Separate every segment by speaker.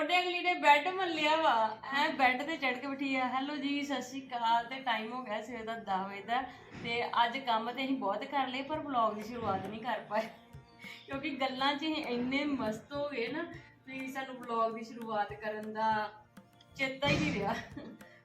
Speaker 1: ਉਹਨੇ ਅਗਲੀ ਨੇ ਬੈੱਡ ਮੱਲਿਆ ਵਾ। ਐ ਬੈੱਡ ਤੇ ਚੜ ਕੇ ਬੈਠੀ ਆ। ਹੈਲੋ ਜੀ, ਸਤਿ ਸ਼੍ਰੀ ਅਕਾਲ। ਤੇ ਟਾਈਮ ਹੋ ਗਿਆ ਸਵੇਰ ਦਾ 10 ਵਜੇ ਦਾ। ਤੇ ਅੱਜ ਕੰਮ ਤੇ ਅਸੀਂ ਬਹੁਤ ਕਰ ਲਏ, ਪਰ ਵਲੌਗ ਦੀ ਸ਼ੁਰੂਆਤ ਨਹੀਂ ਕਰ ਪਾਏ। ਕਿਉਂਕਿ ਗੱਲਾਂ 'ਚ ਅਸੀਂ ਇੰਨੇ ਮਸਤ ਹੋ ਗਏ ਨਾ, ਵੀ ਸਾਨੂੰ ਵਲੌਗ ਦੀ ਸ਼ੁਰੂਆਤ ਕਰਨ ਦਾ ਚੇਤਾ ਹੀ ਨਹੀਂ ਰਿਹਾ।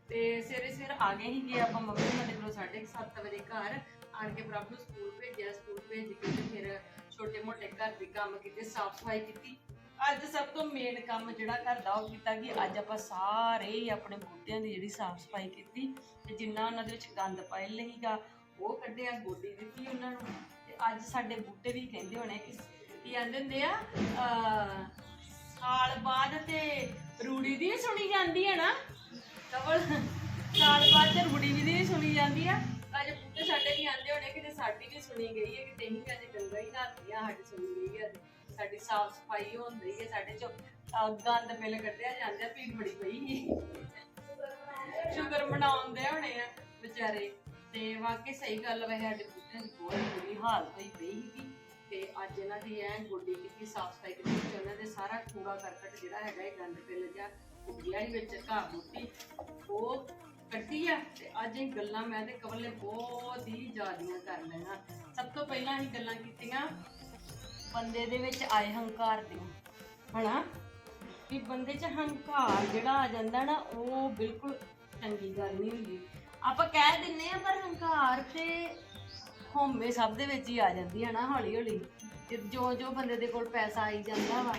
Speaker 1: ਤੇ ਸਵੇਰੇ ਸਵੇਰ ਆ ਗਏ ਸੀਗੇ ਆਪਾਂ ਮੰਮੀ ਸਾਡੇ ਕੋਲ 7:30 ਵਜੇ ਘਰ। ਆਣ ਕੇ ਪ੍ਰਭ ਨੂੰ ਸਕੂਲ ਭੇਜਿਆ ਸਕੂਲ ਭੇਜ ਕੇ ਤੇ ਫਿਰ ਛੋਟੇ ਮੋਟੇ ਘਰ ਦੇ ਕੰਮ ਕੀਤੇ, ਸਾਫ਼ ਸਫ਼ਾਈ ਕੀਤੀ। ਅੱਜ ਸਭ ਤੋਂ ਮੇਨ ਕੰਮ ਜਿਹੜਾ ਘਰ ਦਾ ਉਹ ਕੀਤਾ ਕਿ ਅੱਜ ਆਪਾਂ ਸਾਰੇ ਹੀ ਆਪਣੇ ਬੂਟਿਆਂ ਦੀ ਜਿਹੜੀ ਸਾਫ਼ ਸਫ਼ਾਈ ਕੀਤੀ ਤੇ ਜਿੰਨਾ ਉਹਨਾਂ ਦੇ ਵਿੱਚ ਗੰਦ ਪਾਇਲ ਸੀਗਾ, ਉਹ ਕੱਢਿਆ, ਗੋਡੀ ਦਿੱਤੀ ਉਹਨਾਂ ਨੂੰ ਤੇ ਅੱਜ ਸਾਡੇ ਬੂਟੇ ਵੀ ਕਹਿੰਦੇ ਹੋਣੇ ਕਿ ਕੀ ਆਂਦੇ ਹੁੰਦੇ ਆ ਸਾਲ ਬਾਅਦ ਤੇ ਰੂੜੀ ਦੀ ਸੁਣੀ ਜਾਂਦੀ ਹੈ ਨਾ? ਕਵਲ, ਸਾਲ ਬਾਅਦ ਤੇ ਰੂੜੀ ਦੀ ਵੀ ਸੁਣੀ ਜਾਂਦੀ ਆ। ਅੱਜ ਬੂਟੇ ਸਾਡੇ ਵੀ ਆਂਦੇ ਹੋਣੇ ਕਿ ਸਾਡੀ ਵੀ ਸੁਣੀ ਗਈ ਹੈ ਕਿ ਤੈਨੂੰ ਅੱਜ ਗੰਗਾ ਹੀ ਨਹਾਤੀਆਂ ਸਾਡੀ ਸੁਣੀ ਗਈ ਹੈ। ਸਾਡੀ ਸਾਫ਼ ਸਫ਼ਾਈ ਹੁੰਦੀ ਹੈ ਸਾਡੇ ਚੋਂ ਅਹ, ਗੰਦ ਮਿਲ ਕੱਢਿਆ ਜਾਂਦਾ ਭੀੜ ਬੜੀ ਪਈ ਸੀ। ਮਨਾਉਂਦੇ ਹੋਣੇ ਆ ਵਿਚਾਰੇ। ਤੇ ਵਾਕਈ ਸਹੀ ਗੱਲ ਵੈ ਸਾਡੇ ਬੂਟਿਆਂ ਦੀ ਬਹੁਤ ਬੁਰੀ ਹਾਲਤ ਹੋਈ ਪਈ ਸੀਗੀ। ਤੇ ਅੱਜ ਇਹਨਾਂ ਦੀ ਐ ਗੋਡੀ ਕੀਤੀ ਸਾਫ਼ ਸਫ਼ਾਈ ਕੀਤੀ ਤੇ ਉਹਨਾਂ ਦੇ ਸਾਰਾ ਕੂੜਾ ਕਰਕਟ ਜਿਹੜਾ ਹੈਗਾ ਇਹ ਗੰਦ ਪਿੱਲ ਜਾ ਉੱਗਿਆ ਹੀ ਵਿੱਚ ਘਾਹ ਬੂਟੀ ਉਹ ਕੱਢੀ ਆ ਤੇ ਅੱਜ ਇਹ ਗੱਲਾਂ ਮੈਂ ਤੇ ਕਵਲ ਨੇ ਬਹੁਤ ਹੀ ਜ਼ਿਆਦੀਆਂ ਕਰ ਲੈਣਾ ਸਭ ਤੋਂ ਪਹਿਲਾਂ ਅਸੀਂ ਗੱਲਾਂ ਕੀਤੀਆਂ ਬੰਦੇ ਦੇ ਵਿੱਚ ਆਏ ਹੰਕਾਰ ਦੀਆਂ ਹਨਾ? ਕਿ ਬੰਦੇ 'ਚ ਹੰਕਾਰ ਜਿਹੜਾ ਆ ਜਾਂਦਾ ਨਾ, ਉਹ ਬਿਲਕੁਲ ਚੰਗੀ ਗੱਲ ਨਹੀਂ ਹੁੰਦੀ। ਆਪਾਂ ਕਹਿ ਦਿੰਨੇ ਆ, ਪਰ ਹੰਕਾਰ ਤੇ ਹਉਮੈ ਸਭ ਦੇ ਵਿੱਚ ਹੀ ਆ ਜਾਂਦੀ ਹੈ ਨਾ ਹੌਲੀ ਹੌਲੀ ਤੇ ਜੋ ਜੋ ਬੰਦੇ ਦੇ ਕੋਲ ਪੈਸਾ ਆਈ ਜਾਂਦਾ ਵਾ,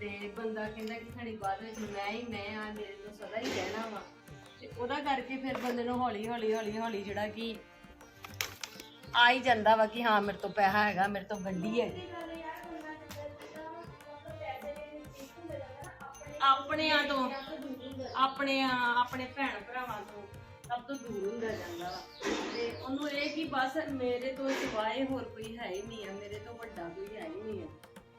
Speaker 1: ਤੇ ਬੰਦਾ ਕਹਿੰਦਾ ਕਿ ਸਾਡੀ ਬਾਅਦ ਵਿੱਚ ਮੈਂ ਹੀ, ਮੈਂ ਆ, ਮੇਰੇ ਤੋਂ ਸਦਾ ਹੀ ਰਹਿਣਾ ਵਾ। ਤੇ ਉਹਦਾ ਕਰਕੇ ਫਿਰ ਬੰਦੇ ਨੂੰ ਹੌਲੀ ਹੌਲੀ ਹੌਲੀ ਹੌਲੀ ਜਿਹੜਾ ਕਿ ਆ ਹੀ ਜਾਂਦਾ ਵਾ ਕਿ ਹਾਂ, ਮੇਰੇ ਤੋਂ ਪੈਸਾ ਹੈਗਾ, ਮੇਰੇ ਤੋਂ ਗੱਡੀ ਹੈਗੀ ਆਪਣਿਆਂ ਤੋਂ ਆਪਣੇ ਆਪਣੇ ਭੈਣ ਭਰਾਵਾਂ ਤੋਂ ਸਭ ਤੋਂ ਦੂਰ ਹੁੰਦਾ ਜਾਂਦਾ ਵਾ। ਤੇ ਉਹਨੂੰ ਇਹ ਕਿ ਬਸ ਮੇਰੇ ਤੋਂ ਸਿਵਾਏ ਹੋਰ ਕੋਈ ਹੈ ਹੀ ਨਹੀਂ ਆ ਮੇਰੇ ਤੋਂ ਵੱਡਾ ਕੋਈ ਹੈ ਹੀ ਨਹੀਂ ਆ।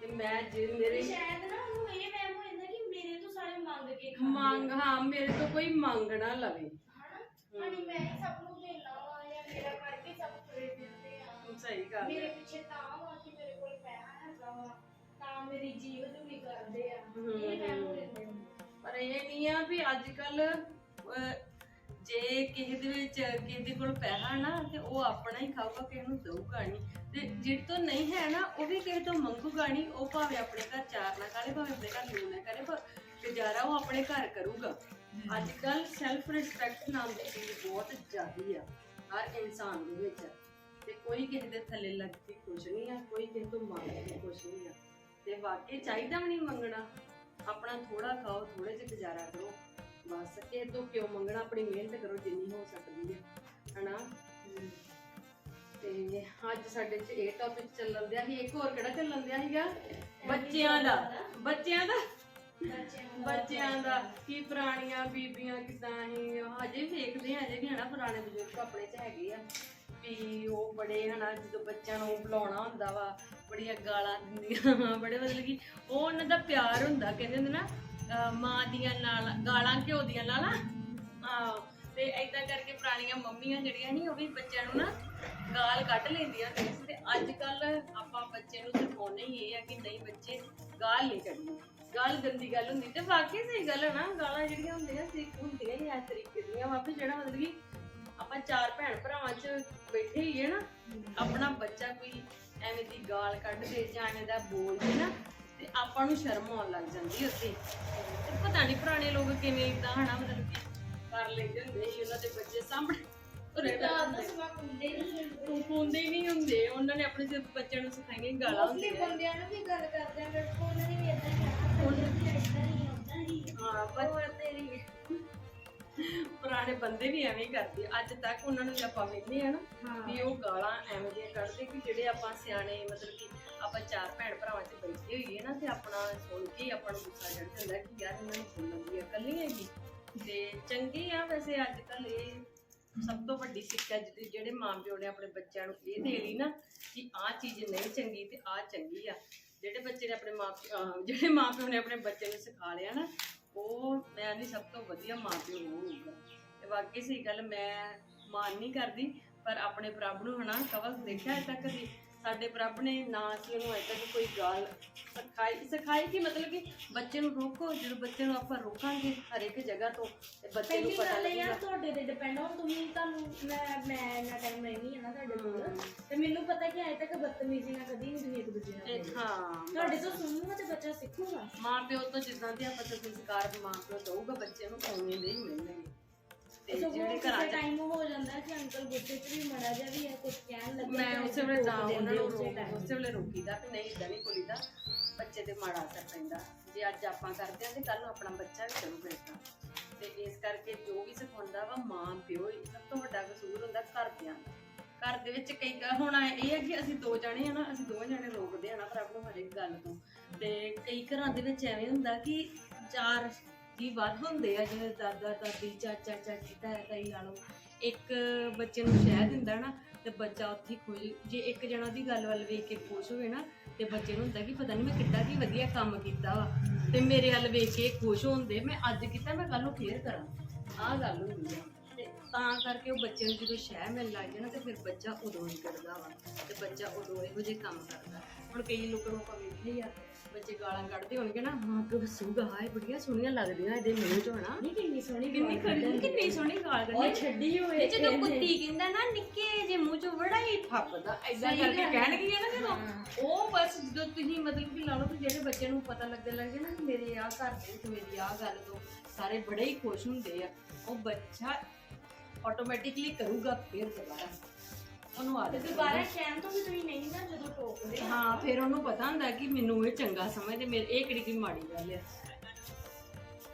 Speaker 1: ਤੇ ਮੈਂ ਜੇ ਮੇਰੇ
Speaker 2: ਸ਼ਾਇਦ ਨਾ ਉਹਨੂੰ ਇਹ ਵਹਿਮ ਹੋ ਜਾਂਦਾ ਕਿ ਮੇਰੇ ਤੋਂ ਸਾਰੇ ਮੰਗ ਕੇ ਖਾਂਦੇ
Speaker 1: ਮੰਗ ਹਾਂ ਮੇਰੇ ਤੋਂ ਕੋਈ ਮੰਗ ਨਾ ਲਵੇ।
Speaker 2: ਹਨਾ? ਹਣੀ ਮੈਂ ਹੀ ਸਭ ਨੂੰ ਦੇਣਾ ਵਾ ਜਾਂ ਮੇਰਾ ਕਰਕੇ ਸਭ ਤੁਰੇ ਫਿਰਦੇ ਆ।
Speaker 1: ਸਹੀ ਗੱਲ
Speaker 2: ਮੇਰੇ ਪਿੱਛੇ ਤਾਂ ਵਾ ਕਿ ਮੇਰੇ ਕੋਲ ਪੈਸਾ ਹੈਗਾ ਵਾ ਤਾਂ ਮੇਰੀ ਜੀਵ ਵੀ ਕਰਦੇ ਆ।
Speaker 1: ਹਮ,
Speaker 2: ਇਹ ਵਹਿਮ ਹੋ ਜਾਂਦੇ ਨੇ।
Speaker 1: ਪਰ ਇਹ ਨਹੀਂ ਆ ਵੀ ਅੱਜ ਕੱਲ ਜੇ ਕਿਸੇ ਦੇ ਵਿੱਚ ਕਿਸੇ ਦੇ ਕੋਲ ਪੈਸਾ ਨਾ ਤੇ ਉਹ ਆਪਣਾ ਹੀ ਖਾਊਗਾ ਕਿਸੇ ਨੂੰ ਦਊਗਾ ਨਹੀਂ। ਤੇ ਜਿਹੜੇ ਤੋਂ ਨਹੀਂ ਹੈ ਨਾ ਉਹ ਵੀ ਕਿਸੇ ਤੋਂ ਮੰਗੂਗਾ ਨਹੀਂ। ਉਹ ਭਾਵੇਂ ਆਪਣੇ ਘਰ ਚਾਰ ਨਾ ਕਰੇ ਭਾਵੇਂ ਆਪਣੇ ਘਰ ਲੂਣ ਨਾ ਕਰੇ ਪਰ ਗੁਜ਼ਾਰਾ ਉਹ ਆਪਣੇ ਘਰ ਕਰੂਗਾ। ਅੱਜ ਕੱਲ ਸੈਲਫ ਰਿਸਪੈਕਟ ਨਾਮ ਦੀ ਚੀਜ਼ ਬਹੁਤ ਜ਼ਿਆਦੀ ਆ ਹਰ ਇਨਸਾਨ ਦੇ ਵਿੱਚ। ਤੇ ਕੋਈ ਕਿਸੇ ਦੇ ਥੱਲੇ ਲੱਗ ਕੇ ਕੁਝ ਨਹੀਂ ਆ ਕੋਈ ਕਿਸੇ ਤੋਂ ਮੰਗ ਕੇ ਕੁਝ ਨਹੀਂ ਆ। ਤੇ ਵਾਕਈ ਚਾਹੀਦਾ ਵੀ ਨਹੀਂ ਮੰਗਣਾ। ਆਪਣਾ ਥੋੜਾ ਖਾਓ ਥੋੜੇ ਜਿਹਾ ਗੁਜ਼ਾਰਾ ਕਰੋ। ਬਸ ਕਿਸੇ ਤੋਂ ਕਿਉਂ ਮੰਗਣਾ? ਆਪਣੀ ਮਿਹਨਤ ਕਰੋ, ਜਿੰਨੀ ਹੋ ਸਕਦੀ ਹੈ। ਹਨਾ? ਤੇ ਅੱਜ ਸਾਡੇ ਚ ਇਹ ਟੌਪਿਕ ਚੱਲਣ ਦਿਆ ਸੀ। ਇੱਕ ਹੋਰ ਕਿਹੜਾ ਚੱਲਣ ਦਿਆ ਸੀਗਾ? ਬੱਚਿਆਂ ਦਾ। ਬੱਚਿਆਂ ਦਾ?
Speaker 2: ਬੱਚਿਆਂ
Speaker 1: ਦਾ। ਕੀ ਪੁਰਾਣੀਆਂ ਬੀਬੀਆਂ ਕਿਦਾਂ ਹੀ ਹਜੇ ਵੀ ਵੇਖਦੇ ਆ, ਹਜੇ ਵੀ ਹਨਾ ਪੁਰਾਣੇ ਬਜ਼ੁਰਗ ਆਪਣੇ ਚ ਹੈਗੇ ਆ। ਵੀ ਉਹ ਬੜੇ ਹਨਾ, ਜਦੋਂ ਬੱਚਿਆਂ ਨੂੰ ਬੁਲਾਉਣਾ ਹੁੰਦਾ ਵਾ, ਬੜੀਆਂ ਗਾਲਾਂ ਦਿੰਦੀਆਂ ਵਾ, ਬੜੇ ਮਤਲਬ ਕਿ ਉਹ ਉਹਨਾਂ ਦਾ ਪਿਆਰ ਹੁੰਦਾ, ਕਹਿੰਦੇ ਹੁੰਦੇ ਨਾ, ਅਹ ਮਾਂ ਦੀਆਂ ਨਾਲ, ਗਾਲਾਂ ਘਿਓ ਦੀਆਂ ਲਾਲਾਂ ਹਾਂ ਤੇ ਏਦਾਂ ਕਰਕੇ ਪੁਰਾਣੀਆਂ ਮੰਮੀਆਂ ਜਿਹੜੀਆਂ ਨਹੀਂ ਉਹ ਵੀ ਬੱਚਿਆਂ ਨੂੰ ਨਾ ਗਾਲ ਕੱਢ ਲੈਂਦੀਆਂ ਹੁੰਦੀਆਂ ਤੇ ਅੱਜ ਕੱਲ ਆਪਾਂ ਬੱਚੇ ਨੂੰ ਸਿਖਾਉਣਾ ਹੀ ਇਹ ਆ ਕਿ ਨਹੀਂ ਬੱਚੇ ਗਾਲ ਨਹੀਂ ਕੱਢਣੀ ਗਾਲ ਗੰਦੀ ਗੱਲ ਹੁੰਦੀ, ਤੇ ਵਾਕਈ ਸਹੀ ਗੱਲ ਹੈ ਨਾ, ਗਾਲਾਂ ਜਿਹੜੀਆਂ ਹੁੰਦੀਆਂ, ਸਿੱਖ ਹੁੰਦੀਆਂ ਹੀ ਇਸ ਤਰੀਕੇ ਦੀਆਂ ਵਾ, ਵੀ ਜਿਹੜਾ ਮਤਲਬ ਕਿ ਆਪਾਂ ਚਾਰ ਭੈਣ ਭਰਾਵਾਂ 'ਚ ਬੈਠੇ ਹੀ ਹੈ ਨਾ ਆਪਣਾ ਬੱਚਾ ਕੋਈ ਐਵੇਂ ਦੀ ਗਾਲ ਕੱਢ ਦੇ ਜਾਂ ਐਵੇਂ ਦਾ ਬੋਲ ਦੇ ਨਾ ਤੇ ਆਪਾਂ ਨੂੰ ਸ਼ਰਮ ਆਉਣ ਲੱਗ ਜਾਂਦੀ ਉੱਥੇ। ਤੇ ਪਤਾ ਨਹੀਂ ਪੁਰਾਣੇ ਲੋਕ ਕਿਵੇਂ ਇਦਾਂ ਹਨਾ ਮਤਲਬ ਕਿ ਕਰ ਲੈਂਦੇ ਹੁੰਦੇ ਸੀ ਉਹਨਾਂ ਦੇ ਬੱਚੇ ਸਾਹਮਣੇ। ਤੁਰੇ ਫਿਰਦੇ ਹੁੰਦੇ। ਹੁੰਦੇ ਹੀ ਨਹੀਂ ਹੁੰਦੇ ਉਹਨਾਂ ਨੇ ਆਪਣੇ ਸਿਰਫ ਬੱਚਿਆਂ ਨੂੰ ਸਿਖਾਈਆਂ ਗਾਲਾਂ
Speaker 2: ਮੋਸਟਲੀ
Speaker 1: ਹੁੰਦੀਆਂ।
Speaker 2: ਬੰਦਿਆਂ ਨੂੰ ਵੀ ਗੱਲ ਕਰਦੇ ਆ ਕੋਲ ਉਹਨਾਂ ਨੇ ਵੀ ਇਦਾਂ ਕਹਿਣਾ ਹੀ ਤੇਰੀ
Speaker 1: ਪੁਰਾਣੇ ਬੰਦੇ ਵੀ ਐਵੇਂ ਹੀ ਕਰਦੇ। ਅੱਜ ਤੱਕ ਉਹਨਾਂ ਨੂੰ ਆਪਾਂ ਵੇਖਦੇ ਆ ਨਾ ਵੀ ਉਹ ਗਾਲਾਂ ਐਵੇਂ ਦੀਆਂ ਕੱਢਦੇ ਕਿ ਜਿਹੜੇ ਆਪਾਂ ਸਿਆਣੇ ਮਤਲਬ ਕਿ ਆਪਾਂ ਚਾਰ ਭੈਣ ਭਰਾਵਾਂ 'ਚ ਬੈਠੇ ਹੋਈਏ ਨਾ ਤੇ ਆਪਣਾ ਸੁਣ ਕੇ ਆਪਾਂ ਨੂੰ ਗੁੱਸਾ ਚੜ ਜਾਂਦਾ ਕਿ ਯਾਰ ਇਹਨਾਂ ਨੂੰ ਸੁਣਨ ਦੀ ਅਕਲ ਨਹੀਂ ਹੈਗੀ। ਤੇ ਚੰਗੀ ਆ ਵੈਸੇ ਅੱਜ ਕੱਲ ਇਹ ਸਭ ਤੋਂ ਵੱਡੀ ਸਿੱਖਿਆ ਜਿਹੜੀ ਜਿਹੜੇ ਮਾਂ ਪਿਓ ਨੇ ਆਪਣੇ ਬੱਚਿਆਂ ਨੂੰ ਇਹ ਦੇ ਲਈ ਨਾ ਕਿ ਆਹ ਚੀਜ਼ ਨਹੀਂ ਚੰਗੀ ਤੇ ਆਹ ਚੰਗੀ ਆ। ਜਿਹੜੇ ਬੱਚੇ ਨੇ ਆਪਣੇ ਮਾਂ ਜਿਹੜੇ ਮਾਂ ਪਿਓ ਨੇ ਆਪਣੇ ਬੱਚੇ ਨੂੰ ਸਿਖਾ ਲਿਆ ਨਾ ਉਹ ਮੈਂ ਨਹੀਂ ਸਭ ਤੋਂ ਵਧੀਆ ਮਾਂ ਪਿਓ ਹੋਊਗਾ। ਤੇ ਵਾਕਈ ਸਹੀ ਗੱਲ, ਮੈਂ ਮਾਨ ਨਹੀਂ ਕਰਦੀ, ਪਰ ਆਪਣੇ ਪ੍ਰਭ ਨੂੰ ਹਨਾ ਕਵਲ ਦੇਖਿਆ ਤੱਕ ਕਦੀ? ਸਾਡੇ ਪ੍ਰਭ ਨੇ ਨਾ ਅਸੀਂ ਉਹਨੂੰ ਅਜੇ ਤੱਕ ਕੋਈ ਗੱਲ ਸਿਖਾਈ ਸਿਖਾਈ ਕਿ ਮਤਲਬ ਕਿ ਬੱਚੇ ਨੂੰ ਰੋਕੋ ਜਦੋਂ ਬੱਚੇ ਨੂੰ ਆਪਾਂ ਰੋਕਾਂਗੇ ਹਰ ਇੱਕ ਜਗ੍ਹਾ ਤੋਂ ਤੇ ਬੱਚੇ ਨੂੰ
Speaker 2: ਪਹਿਲੀ
Speaker 1: ਪਤਾ
Speaker 2: ਗੱਲ
Speaker 1: ਲੱਗੇਗਾ।
Speaker 2: ਤੁਹਾਡੇ ਤੇ ਡਿਪੈਂਡ ਹੋ ਤੁਸੀਂ ਤੁਹਾਨੂੰ ਮੈਂ ਮੈਂ ਇੰਨਾ ਟਾਈਮ ਰਹਿਣੀ ਹੈ ਨਾ ਤੁਹਾਡੇ ਕੋਲ ਤੇ ਮੈਨੂੰ ਪਤਾ ਕਿ ਅਜੇ ਤੱਕ ਬਦਤਮੀਜ਼ੀ ਨਾਲ ਕਦੀ ਨਹੀਂ ਤੁਸੀਂ ਇੱਕ ਦੂਜੇ ਨਾਲ। ਕੀਤੀ।
Speaker 1: ਹਾਂ।
Speaker 2: ਤੁਹਾਡੇ ਤੋਂ ਸੁਣੂਗਾ ਤੇ ਬੱਚਾ ਸਿੱਖੂਗਾ।
Speaker 1: ਮਾਂ ਪਿਓ ਤੋਂ ਜਿੱਦਾਂ ਦੇ ਆਪਾਂ ਸੰਸਕਾਰ ਮਾਂ ਪਿਓ ਦਊਗਾ ਬੱਚੇ ਨੂੰ ਉਵੇਂ ਦੇ ਹੀ ਮਿਲਣਗੇ। ਤੇ ਜਿਹੜੇ ਘਰਾਂ 'ਚ
Speaker 2: ਟਾਈਮ ਹੋ ਜਾਂਦਾ ਕਿ ਅੰਕਲ ਗੁੱਸੇ 'ਚ ਵੀ ਮੜਾ ਜਾ ਵੀ ਹੈ ਕੁਝ ਕਹਿਣ ਤਾਂ
Speaker 1: ਉਸੇ ਵੇਲੇ ਤਾਂ ਉਹਨਾਂ ਨੂੰ
Speaker 2: ਉਸੇ
Speaker 1: ਰੋਕ-
Speaker 2: time।
Speaker 1: ਉਸੇ ਵੇਲੇ ਰੋਕੀਦਾ ਕਿ ਨਹੀਂ ਇਦਾਂ ਨਹੀਂ ਬੋਲੀਦਾ। ਬੱਚੇ ਤੇ ਮਾੜਾ ਅਸਰ ਪੈਂਦਾ। ਜੇ ਅੱਜ ਆਪਾਂ ਕਰਦੇ ਆ ਤੇ ਕੱਲ ਨੂੰ ਆਪਣਾ ਬੱਚਾ ਵੀ ਕਰੂਗਾ ਇਦਾਂ ਤੇ। ਇਸ ਕਰਕੇ ਜੋ ਵੀ ਸਿਖਾਉਂਦਾ ਵਾ ਮਾਂ ਪਿਓ ਹੀ ਸਭ ਤੋਂ ਵੱਡਾ ਕਸੂਰ ਹੁੰਦਾ ਘਰਦਿਆਂ ਦਾ। ਘਰ ਦੇ ਵਿੱਚ ਕਈ ਕ- ਹੁਣ ਇਹ ਹੈ ਕਿ ਅਸੀਂ ਦੋ ਜਣੇ ਆ ਨਾ ਅਸੀਂ ਦੋਵੇਂ ਜਣੇ ਰੋਕਦੇ ਆ ਨਾ ਪ੍ਰਭ ਨੂੰ ਹਰੇਕ ਗੱਲ ਤੋਂ। ਤੇ ਕਈ ਘਰਾਂ ਦੇ ਵਿੱਚ ਐਵੇਂ ਹੁੰਦਾ ਕਿ ਚਾਰ ਜੀ ਵੱਧ ਹੁੰਦੇ ਆ ਜਿਵੇਂ ਦਾਦਾ ਦਾਦੀ ਚਾਚਾ ਚਾਚੀ ਤਾਇਆ ਤਾਈ ਲਾ ਲਓ ਇੱਕ ਬੱਚੇ ਨੂੰ ਸ਼ਹਿ ਦਿੰਦਾ ਨਾ ਤੇ ਬੱਚਾ ਉੱਥੇ ਖੁਸ਼ ਜੇ ਇੱਕ ਜਣਾ ਦੀ ਗੱਲ ਵੱਲ ਵੇਖ ਕੇ ਖੁਸ਼ ਹੋਵੇ ਨਾ, ਤੇ ਬੱਚੇ ਨੂੰ ਹੁੰਦਾ ਕਿ ਪਤਾ ਨਹੀਂ ਮੈਂ ਕਿੱਡਾ ਕੀ ਵਧੀਆ ਕੰਮ ਕੀਤਾ ਵਾ। ਤੇ ਮੇਰੇ ਵੱਲ ਵੇਖ ਕੇ ਖੁਸ਼ ਹੁੰਦੇ ਮੈਂ ਅੱਜ ਕੀਤਾ, ਮੈਂ ਕੱਲ ਨੂੰ ਫੇਰ ਕਰਾਂ। ਆਹ ਗੱਲ ਹੁੰਦੀ ਆ। ਤੇ ਤਾਂ ਕਰਕੇ ਉਹ ਬੱਚੇ ਨੂੰ ਜਦੋਂ ਸ਼ਹਿ ਮਿਲ ਲੱਗ ਜਾਣਾ ਤੇ ਫਿਰ ਬੱਚਾ ਉਦੋਂ ਹੀ ਕਰਦਾ ਵਾ, ਤੇ ਬੱਚਾ ਉਦੋਂ ਇਹੋ ਜਿਹੇ ਕੰਮ ਕਰਦਾ। ਹੁਣ ਕਈ ਲੋਕਾਂ ਨੂੰ ਆਪਾਂ ਵੇਖਿਆ ਆ ਬੱਚੇ ਗਾਲਾਂ ਕੱਢਦੇ ਹੋਣਗੇ ਨਾ ਮਾਂ ਪਿਓ ਹੱਸੂਗਾ ਹਾਏ ਬੜੀਆਂ ਸੋਹਣੀਆਂ ਲੱਗਦੀਆਂ ਇਹਦੇ ਮੂੰਹ ਚੋਂ ਨਾ।
Speaker 2: ਨਹੀਂ ਕਿੰਨੀ ਸੋਹਣੀ
Speaker 1: ਕਿੰਨੀ ਖੜੀ ਕਿੰਨੀ ਸੋਹਣੀ ਗਾਲ
Speaker 2: ਉਹ
Speaker 1: ਕੱਢੀ
Speaker 2: ਛੱਡੀ ਹੋਏ
Speaker 1: ਜਦੋਂ ਕੁੱਤੀ ਕਹਿੰਦਾ ਨਾ ਨਿੱਕੇ ਜੇ ਮੂੰਹ ਚੋਂ ਬੜਾ ਹੀ ਫੱਪਦਾ ਐਦਾਂ ਕਰਕੇ ਕਹਿਣਗੇ ਨਾ ਜਦੋਂ। ਉਹ ਬਸ ਜਦੋਂ ਤੁਸੀਂ ਮਤਲਬ ਕਿ ਲਾ ਲਓ ਕਿ ਜਿਹੜੇ ਬੱਚੇ ਨੂੰ ਪਤਾ ਲੱਗਣ ਲੱਗ ਕਿ ਮੇਰੇ ਆ ਘਰ ਦੇ ਵਿੱਚ ਮੇਰੀ ਆ ਗੱਲ ਤੋਂ ਸਾਰੇ ਬੜੇ ਹੀ ਖੁਸ਼ ਹੁੰਦੇ ਆ। ਉਹ ਬੱਚਾ ਆਟੋਮੈਟਿਕਲੀ ਕਰੂਗਾ ਫਿਰ ਦੁਬਾਰਾ। ਉਹਨੂੰ
Speaker 2: ਤੇ
Speaker 1: ਆਦਤ
Speaker 2: ਦੁਬਾਰਾ ਸ਼ੈਮ ਤੋਂ ਵੀ ਤੁਸੀਂ ਨਹੀਂ ਨਾ ਜਦੋਂ ਟੋਕਦੇ। ਆ।
Speaker 1: ਹਾਂ ਫਿਰ ਉਹਨੂੰ ਪਤਾ ਹੁੰਦਾ ਕਿ ਮੈਨੂੰ ਇਹ ਚੰਗਾ ਸਮਝਦੇ ਮੇਰੇ ਇਹ ਕਿਹੜੀ ਕੀ ਮਾੜੀ ਗੱਲ ਆ।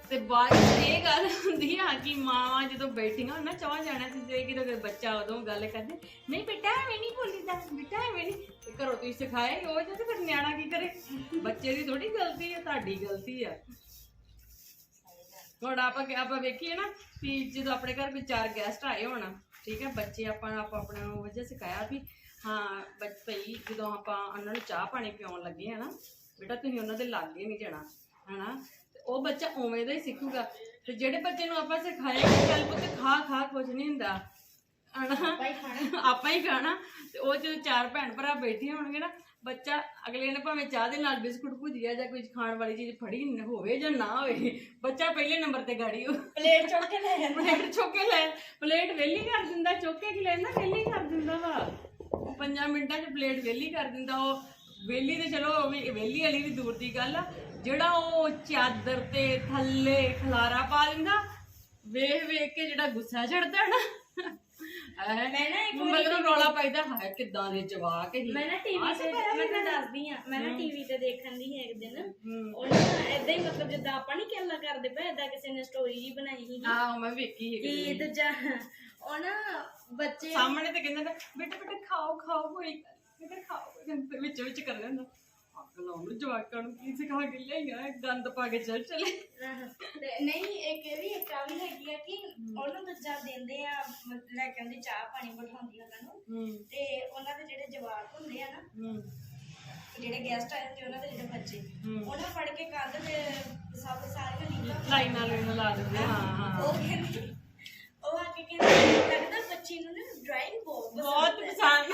Speaker 1: ਤੇ ਬਾਅਦ ਚ ਇਹ ਗੱਲ ਹੁੰਦੀ ਆ ਕਿ ਮਾਵਾਂ ਜਦੋਂ ਬੈਠੀਆਂ ਹੋਣ ਨਾ ਚਾਹ ਜਾਣਾ ਤੇ ਜੇ ਕਿਤੇ ਕੋਈ ਬੱਚਾ ਉਦੋਂ ਗੱਲ ਕਰਦੇ ਨਹੀਂ ਬੇਟਾ ਐਵੇਂ ਨਹੀਂ ਬੋਲੀਦਾ ਬੇਟਾ ਐਵੇਂ ਨਹੀਂ। ਤੇ ਘਰੋਂ ਤੁਸੀਂ ਉਹ ਜੇ ਤੇ ਫਿਰ ਨਿਆਣਾ ਕੀ ਕਰੇ? ਬੱਚੇ ਦੀ ਥੋੜੀ ਗਲਤੀ ਆ ਤੁਹਾਡੀ ਗਲਤੀ ਆ। ਹੁਣ ਆਪਾਂ ਆਪਾਂ ਵੇਖੀਏ ਨਾ ਕਿ ਜਦੋਂ ਆਪਣੇ ਘਰ ਕੋਈ ਚਾਰ ਗੈਸਟ ਆਏ ਹੋਣ ਠੀਕ ਹੈ ਬੱਚੇ ਆਪਾਂ ਆਪਾਂ ਆਪਣੇ ਨੂੰ ਵਜ੍ਹਾ ਸਿਖਾਇਆ ਵੀ ਹਾਂ ਭਈ ਜਦੋਂ ਆਪਾਂ ਉਹਨਾਂ ਨੂੰ ਚਾਹ ਪਾਣੀ ਪਿਆਉਣ ਲੱਗੇ ਆ ਨਾ ਬੇਟਾ ਤੁਸੀਂ ਉਹਨਾਂ ਦੇ ਲਾਗੇ ਨਹੀਂ ਜਾਣਾ ਹਨਾ? ਉਹ ਬੱਚਾ ਉਵੇਂ ਦਾ ਹੀ ਸਿੱਖੂਗਾ। ਤੇ ਜਿਹੜੇ ਬੱਚੇ ਨੂੰ ਆਪਾਂ ਸਿਖਾਇਆ ਕਿ ਚੱਲ ਪੁੱਤ ਖਾ ਖਾ ਕੁਝ ਨਹੀਂ ਹੁੰਦਾ ਹਨਾ? ਆਪਾਂ ਹੀ ਖਾਣਾ। ਤੇ ਉਹ ਜਦੋਂ ਚਾਰ ਭੈਣ ਭਰਾ ਬੈਠੇ ਹੋਣਗੇ ਨਾ ਬੱਚਾ ਅਗਲੇ ਨੇ ਭਾਵੇਂ ਚਾਹ ਦੇ ਨਾਲ ਬਿਸਕੁਟ ਭੁਜੀਆ ਜਾਂ ਕੋਈ ਖਾਣ ਵਾਲੀ ਚੀਜ਼ ਫੜੀ ਨ- ਹੋਵੇ ਜਾਂ ਨਾ ਹੋਵੇ ਬੱਚਾ ਪਹਿਲੇ ਨੰਬਰ ਤੇ ਗਾੜੀ ਉਹ
Speaker 2: ਪਲੇਟ ਚੁੱਕ ਕੇ ਲੈ ਜਾਂਦਾ।
Speaker 1: ਪਲੇਟ ਚੁੱਕ ਕੇ ਲੈ ਪਲੇਟ ਵੇਲੀ ਕਰ ਦਿੰਦਾ ਚੁੱਕ ਕੇ ਕੀ ਲੈਂਦਾ ਵੇਲੀ ਕਰ ਦਿੰਦਾ ਵਾ। ਪੰਜਾਂ ਮਿੰਟਾਂ 'ਚ ਪਲੇਟ ਵੇਲੀ ਕਰ ਦਿੰਦਾ ਉਹ। ਵੇਲੀ ਤੇ ਚਲੋ ਉਹ ਵੀ ਵੇਲੀ ਵਾਲੀ ਵੀ ਦੂਰ ਦੀ ਗੱਲ ਆ। ਜਿਹੜਾ ਉਹ ਚਾਦਰ ਤੇ ਥੱਲੇ ਖਲਾਰਾ ਪਾ ਦਿੰਦਾ ਵੇਖ ਵੇਖ ਕੇ ਜਿਹੜਾ ਗੁੱਸਾ ਚੜਦਾ ਨਾ।
Speaker 2: ਮੈਂ ਨਾ ਇੱਕ ਵਾਰੀ
Speaker 1: ਮਗਰੋਂ ਰੌਲਾ ਪਾਈਦਾ ਹੈ ਕਿਦਾਂ ਦੇ ਜਵਾਕ ਹੀ
Speaker 2: ਮੈਂ ਨਾ
Speaker 1: ਆਹ
Speaker 2: ਟੀਵੀ ਤੇ ਮੈਂ
Speaker 1: ਇਹਨਾਂ
Speaker 2: ਤਾਂ
Speaker 1: ਨੇ।
Speaker 2: ਦੱਸਦੀ ਆ ਮੈਂ ਨਾ ਟੀਵੀ ਤੇ ਦੇਖਣ ਦੀ ਸੀ ਇੱਕ ਦਿਨ
Speaker 1: ਹੂੰ।
Speaker 2: ਉਹ ਨਾ ਏਦਾਂ ਹੀ ਮਤਲਬ ਜਿੱਦਾਂ ਆਪਾਂ ਨਹੀਂ ਕਰਦੇ ਪਏ ਕਿਸੇ ਨੇ ਸਟੋਰੀ ਜੀ ਬਣਾਈ ਸੀ
Speaker 1: ਆਹੋ ਮੈਂ ਵੇਖੀ ਸੀ
Speaker 2: ਕਿ
Speaker 1: ਕਿਤੇ।
Speaker 2: ਦੂਜਾ ਉਹ ਨਾ ਬੱਚੇ
Speaker 1: ਸਾਹਮਣੇ ਤੇ ਕਹਿੰਦਾ ਬੇਟਾ ਬੇਟਾ ਖਾਓ ਖਾਓ ਕੋਈ ਬੇਟਾ ਖਾਓ। ਵਿੱਚ ਵਿੱਚ ਕਰ ਲੈਂਦਾ ਅੱਗ ਲਾਉਣ ਜਵਾਕਾਂ ਨੂੰ ਕੀ ਸਿਖਾ ਕੇ ਲਿਆਈਆਂ? ਗੰਦ ਪਾ ਕੇ ਚੱਲ ਚਲੇ।
Speaker 2: ਨਹੀਂ ਇੱਕ ਇਹ ਵੀ ਇੱਕ ਆ ਵੀ ਹੈਗੀ ਆ ਕਿ ਉਹਨੂੰ ਦੂਜਾ ਦਿੰਦੇ ਆ ਮਤਲਬ ਲੈ ਕੇ ਆਉਂਦੀ ਚਾਹ ਪਾਣੀ ਬਿਠਾਉਂਦੀ ਉਹਨਾਂ ਨੂੰ। ਤੇ ਉਹਨਾਂ ਦੇ ਜਿਹੜੇ ਜਵਾਕ ਹੁੰਦੇ ਆ ਨਾ ਜਿਹੜੇ ਗੈਸਟ ਆਏ ਹੁੰਦੇ ਉਹਨਾਂ ਦੇ ਜਿਹੜੇ ਬੱਚੇ। ਉਹਨਾਂ ਫੜ ਕੇ ਕੰਧ ਤੇ ਸਭ ਸਾਰੀਆਂ ਲੀਲਾਂ
Speaker 1: ਲਾਈਨ ਇਹਨਾਂ ਲਾ ਦਿੰਦੇ ਆ, ਹਾਂ ਹਾਂ।
Speaker 2: ਉਹ ਕਹਿੰਦੀ ਉਹ ਆ ਕੇ ਕਹਿੰਦੀ ਲੱਗਦਾ ਬੱਚੀ ਨੂੰ ਨਾ ਡਰਾਇੰਗ ਬਹੁਤ
Speaker 1: ਬਹੁਤ।
Speaker 2: ਪਸੰਦ।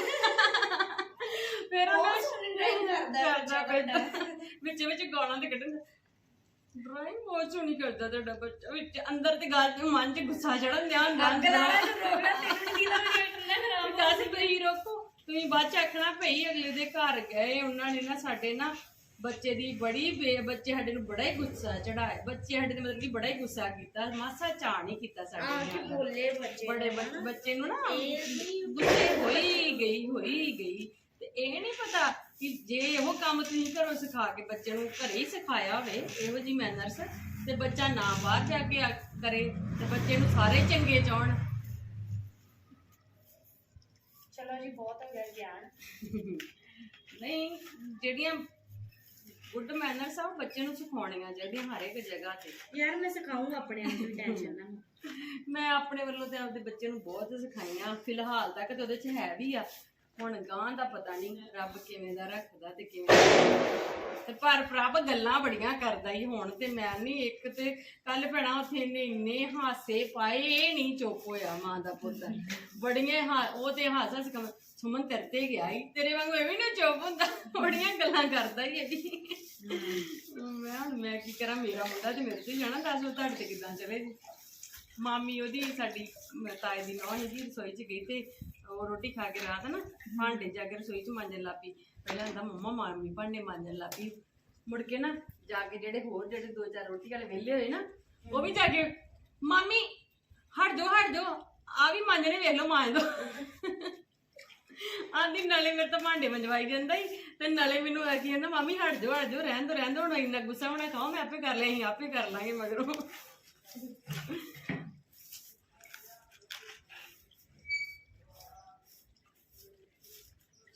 Speaker 1: ਫਿਰ ਉਹ
Speaker 2: drawing ਕਰਦਾ
Speaker 1: ਕਰਦਾ। ਵਿੱਚ ਵਿੱਚ ਗਾਲਾਂ ਤੇ ਕੱਢਣ ਡਰਾਇੰਗ ਬਹੁਤ ਸੋਹਣੀ ਕਰਦਾ ਤੁਹਾਡਾ ਬੱਚਾ। ਵਿੱਚ ਅੰਦਰ ਤੇ ਗੱਲ ਤੇ ਮਨ 'ਚ ਗੁੱਸਾ ਚੜਨ ਦਿਆ ਹੁੰਦਾ
Speaker 2: ਅੱਗ ਲਾ ਲਾ ਤੇ ਪ੍ਰੋਗਰਾਮ ਤੈਨੂੰ ਕੀ ਦਾ ਵੇਟ ਨਾ ਖਰਾਬ
Speaker 1: ਦੱਸ ਤੁਸੀਂ ਰੋਕੋ। ਤੁਸੀਂ ਬਾਅਦ ਚ ਆਖਣਾ ਭਈ ਅਗਲੇ ਦੇ ਘਰ ਗਏ ਉਹਨਾਂ ਨੇ ਨਾ ਸਾਡੇ ਨਾ ਬੱਚੇ ਦੀ ਬੜੀ ਬੇ ਬੱਚੇ ਸਾਡੇ ਨੂੰ ਬੜਾ ਹੀ ਗੁੱਸਾ ਚੜਾਇਆ ਬੱਚੇ ਸਾਡੇ ਤੇ ਮਤਲਬ ਕਿ ਬੜਾ ਹੀ ਗੁੱਸਾ ਕੀਤਾ ਮਾਸਾ ਚਾਹ ਨਹੀਂ ਕੀਤਾ ਸਾਡੇ ਨਾਲ।
Speaker 2: ਬੋਲੇ ਬੱਚੇ
Speaker 1: ਬੜੇ ਬੱਚ- ਨੂੰ ਨਾ ਗੁੱਸੇ ਹੋਈ ਗਈ ਹੋਈ ਗਈ। ਇਹ ਨਹੀਂ ਪਤਾ ਕਿ ਜੇ ਇਹੋ ਕੰਮ ਤੁਸੀਂ ਘਰੋਂ ਸਿਖਾ ਕੇ ਬੱਚੇ ਨੂੰ ਘਰੇ ਹੀ ਸਿਖਾਇਆ ਹੋਵੇ ਇਹੋ ਜੀ ਮੈਨਰਸ ਤੇ ਬੱਚਾ ਨਾ ਬਾਹਰ ਜਾ ਕੇ ਕਰੇ ਤੇ ਬੱਚੇ ਨੂੰ ਸਾਰੇ ਚੰਗੇ ਚਾਹਣ।
Speaker 2: ਚਲੋ ਜੀ ਬਹੁਤ ਹੋ ਗਿਆ ਗਿਆਨ।
Speaker 1: ਨਹੀਂ ਜਿਹੜੀਆਂ ਗੁੱਡ ਮੈਨਰਸ ਆ ਉਹ ਬੱਚੇ ਨੂੰ ਸਿਖਾਉਣੀਆਂ ਚਾਹੀਦੀਆਂ ਹਰ ਇੱਕ ਜਗ੍ਹਾ ਤੇ।
Speaker 2: ਯਾਰ ਮੈਂ ਸਿਖਾਉਂਗਾ ਆਪਣੇ ਆਪ ਨੂੰ ਟੈਨਸ਼ਨ ਨਾ
Speaker 1: ਮੈਂ ਆਪਣੇ ਵੱਲੋਂ ਤੇ ਆਪਦੇ ਬੱਚੇ ਨੂੰ ਬਹੁਤ ਸਿਖਾਈਆਂ ਫਿਲਹਾਲ ਤੱਕ ਤੇ ਉਹਦੇ ਚ ਹੈ ਵੀ ਆ। ਹੁਣ ਗਾਂ ਦਾ ਪਤਾ ਨਹੀਂ ਰੱਬ ਕਿਵੇਂ ਦਾ ਰੱਖਦਾ ਤੇ ਕਿਵੇਂ ਤੇ ਪਰ ਪ੍ਰਭ ਗੱਲਾਂ ਬੜੀਆਂ ਕਰਦਾ ਹੀ ਹੁਣ ਤੇ ਮੈਂ ਨਹੀਂ ਇੱਕ ਤੇ ਕੱਲ ਭੈਣਾ ਉੱਥੇ ਇਹਨੇ ਇੰਨੇ ਹਾਸੇ ਪਾਏ, ਇਹ ਨਹੀਂ ਚੁੱਪ ਹੋਇਆ ਮਾਂ ਦਾ ਪੁੱਤ। ਬੜੀਆਂ ਉਹ ਤੇ ਹਾਸਾ ਸੀ ਸੁਮਨ ਕਰਤੇ ਗਿਆ ਹੀ ਤੇਰੇ ਵਾਂਗੂ ਐਵੇਂ ਨਾ ਚੁੱਪ ਹੁੰਦਾ। ਬੜੀਆਂ ਗੱਲਾਂ ਕਰਦਾ ਹੀ ਇਹ ਮੈਂ ਹੁਣ ਮੈਂ ਕੀ ਕਰਾਂ, ਮੇਰਾ ਮੁੰਡਾ ਤੇ ਮੇਰੇ ਤੇ ਜਾਣਾ, ਦੱਸ ਉਹ ਤੁਹਾਡੇ ਤੇ ਕਿਦਾਂ ਚਲੇ ਮਾਮੀ ਉਹਦੀ ਸਾਡੀ ਤਾਏ ਦੀ ਨੌਂ ਜੀ ਰਸੋਈ 'ਚ ਗਈ ਤੇ ਉਹ ਰੋਟੀ ਖਾ ਕੇ ਰਾਤ ਨਾ ਭਾਂਡੇ ਜਾ ਕੇ ਰਸੋਈ 'ਚ ਮਾਂਜਣ ਲੱਪੀ ਪਹਿਲਾਂ ਹੁੰਦਾ ਮੰਮਾ ਮਾਮੀ ਭਾਂਡੇ ਮਾਂਜਣ ਲੱਪੀ ਮੁੜ ਕੇ ਨਾ ਜਾ ਕੇ ਜਿਹੜੇ ਹੋਰ ਜਿਹੜੇ ਦੋ ਚਾਰ ਰੋਟੀ ਵਾਲੇ ਵਿਹਲੇ ਹੋਏ ਨਾ, ਉਹ ਵੀ ਜਾ ਕੇ, ਮਾਮੀ ਹਟ ਜਾਓ ਹਟ ਜਾਓ ਆ ਵੀ ਮਾਂਜਣੇ ਵੇਖ ਲਓ, ਮਾਂਜ ਦੋ। ਆਂਦੀ ਨਾਲੇ ਮੇਰੇ ਤਾਂ ਭਾਂਡੇ ਮੰਜਵਾਈ ਜਾਂਦਾ ਹੀ ਤੇ ਨਾਲੇ ਮੈਨੂੰ ਆ ਕੀ ਕਹਿੰਦਾ ਮਾਮੀ ਹਟ ਜਾਓ ਹਟ ਜਾਓ ਰਹਿਣ ਦੋ ਰਹਿਣ ਦੋ, ਹੁਣ ਇੰਨਾ ਗੁੱਸਾ ਹੋਣਾ ਖਾਓ ਮੈਂ ਆਪੇ ਕਰ ਲਿਆ, ਅਸੀਂ ਆਪੇ ਕਰ ਲਾਂਗੇ ਮਗਰੋਂ।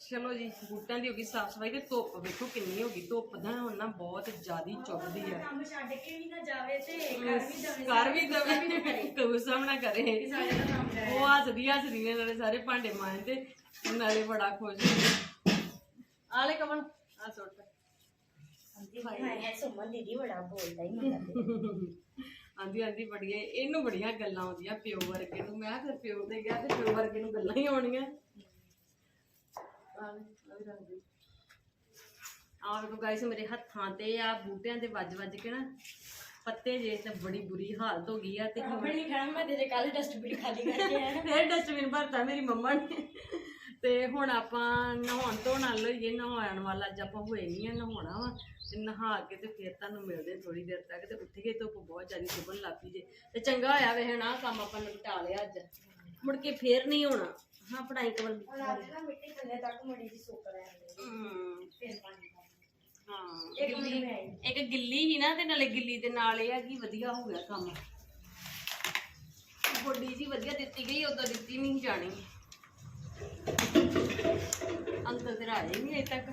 Speaker 1: ਚਲੋ ਜੀ ਬੂਟਾਂ ਦੀ ਹੋ ਗਈ ਸਾਫ਼ ਸਫ਼ਾਈ ਤੇ ਧੁੱਪ ਵੇਖੋ ਕਿੰਨੀ ਹੋ ਗਈ ਧੁੱਪ ਦਾ ਹੁਣ ਨਾ ਬਹੁਤ ਜ਼ਿਆਦੀ ਚੁੱਭਦੀ ਆ
Speaker 2: ਕੰਮ ਛੱਡ ਕੇ ਵੀ ਨਾ ਜਾਵੇ ਤੇ ਘਰ ਵੀ ਜਾਵੇ
Speaker 1: ਕਰ ਵੀ ਦਵੇ ਕੋਈ ਸਾਹਮਣਾ ਕਰੇ।
Speaker 2: ਸਾਡੇ ਦਾ ਕੰਮ ਕਰੇ
Speaker 1: ਉਹ ਹੱਸਦੀ ਹੱਸਦੀ ਨੇ ਨਾਲੇ ਸਾਰੇ ਭਾਂਡੇ ਮਾਂਜਦੇ ਨਾਲੇ ਬੜਾ ਖੁਸ਼ ਆਲੇ ਕਮਲ ਆ ਸੁੱਟ।
Speaker 2: ਹਾਏ ਸੁਮਨ ਦੀਦੀ ਬੜਾ ਬੋਲਦਾ ਹੀ ਮੁੰਡਾ
Speaker 1: ਆਂਦੀ ਆਂਦੀ ਬੜੀਏ ਇਹਨੂੰ ਬੜੀਆਂ ਗੱਲਾਂ ਆਉਂਦੀਆਂ ਪਿਓ ਵਰਗੇ ਨੂੰ। ਮੈਂ ਕਿਹਾ ਫਿਰ ਪਿਓ ਤੇ ਗਿਆ ਤੇ ਪਿਓ ਵਰਗੇ ਨੂੰ ਗੱਲਾਂ ਹੀ ਆਉਣੀਆਂ। ਆਹ ਵੇਖੋ ਗਾਇਸ ਮੇਰੇ ਹੱਥਾਂ ਤੇ ਆ ਬੂਟਿਆਂ ਤੇ ਵੱਜ ਵੱਜ ਕੇ ਨਾ ਪੱਤੇ ਜੇ ਤੇ ਬੜੀ ਬੁਰੀ ਹਾਲਤ ਹੋ ਗਈ ਆ ਤੇ ਹੁਣ
Speaker 2: ਨਹੀਂ ਖਾਣਾ ਮੈਂ ਤੇਰੇ ਕੱਲ ਡਸਟਬਿਨ ਖਾਲੀ ਕਰਕੇ ਆਇਆ
Speaker 1: ਫਿਰ ਡਸਟਬਿਨ ਭਰਤਾ ਮੇਰੀ ਮੰਮਾ ਨੇ। ਤੇ ਹੁਣ ਆਪਾਂ ਨਹਾਉਣ ਧੋਣ ਨਾਲ ਹੋਈਏ ਨਹਾਉਣ ਵਾਲਾ ਅੱਜ ਆਪਾਂ ਹੋਏ ਨਹੀਂ ਆ ਨਹਾਉਣਾ ਵਾ। ਤੇ ਨਹਾ ਕੇ ਤੇ ਫਿਰ ਤੁਹਾਨੂੰ ਮਿਲਦੇ ਥੋੜੀ ਦੇਰ ਤੱਕ ਤੇ ਉੱਠ ਕੇ ਧੁੱਪ ਬਹੁਤ ਜ਼ਿਆਦਾ ਸੁਭਣ ਲੱਗ ਪਈ ਜੇ। ਤੇ ਚੰਗਾ ਹੋਇਆ ਵੇ ਹਨਾ ਕੰਮ ਆਪਾਂ ਨਿਪਟਾ ਲਿਆ ਅੱਜ। ਮੁੜ ਕੇ ਫੇਰ ਨਹੀਂ ਹੋਣਾ। ਹਾਂ ਪੜਾਈ ਕਵਲ
Speaker 2: ਨਾ ਮਿੱਟੀ ਥੱਲੇ ਤੱਕ ਮੜੀ ਦੀ ਸੁੱਕ ਲੈਂਦੇ
Speaker 1: ਹਮ,
Speaker 2: ਫਿਰ ਪਾਣੀ ਪਾ
Speaker 1: ਹਾਂ।
Speaker 2: ਇੱਕ ਮਿੰਟ ਮੈਂ ਆਈ।
Speaker 1: ਇੱਕ ਗਿੱਲੀ ਹੀ ਨਾ ਤੇ ਨਾਲੇ ਗਿੱਲੀ ਦੇ ਨਾਲ ਇਹ ਆ ਕਿ ਵਧੀਆ ਹੋ ਗਿਆ ਕੰਮ। ਗੋਡੀ ਜੀ ਵਧੀਆ ਦਿੱਤੀ ਗਈ ਉਦੋਂ ਦਿੱਤੀ ਨਹੀਂ ਜਾਣੀ। ਅੰਕਲ ਤੇ ਰਾਜੇ ਨਹੀਂ ਅਜੇ ਤੱਕ।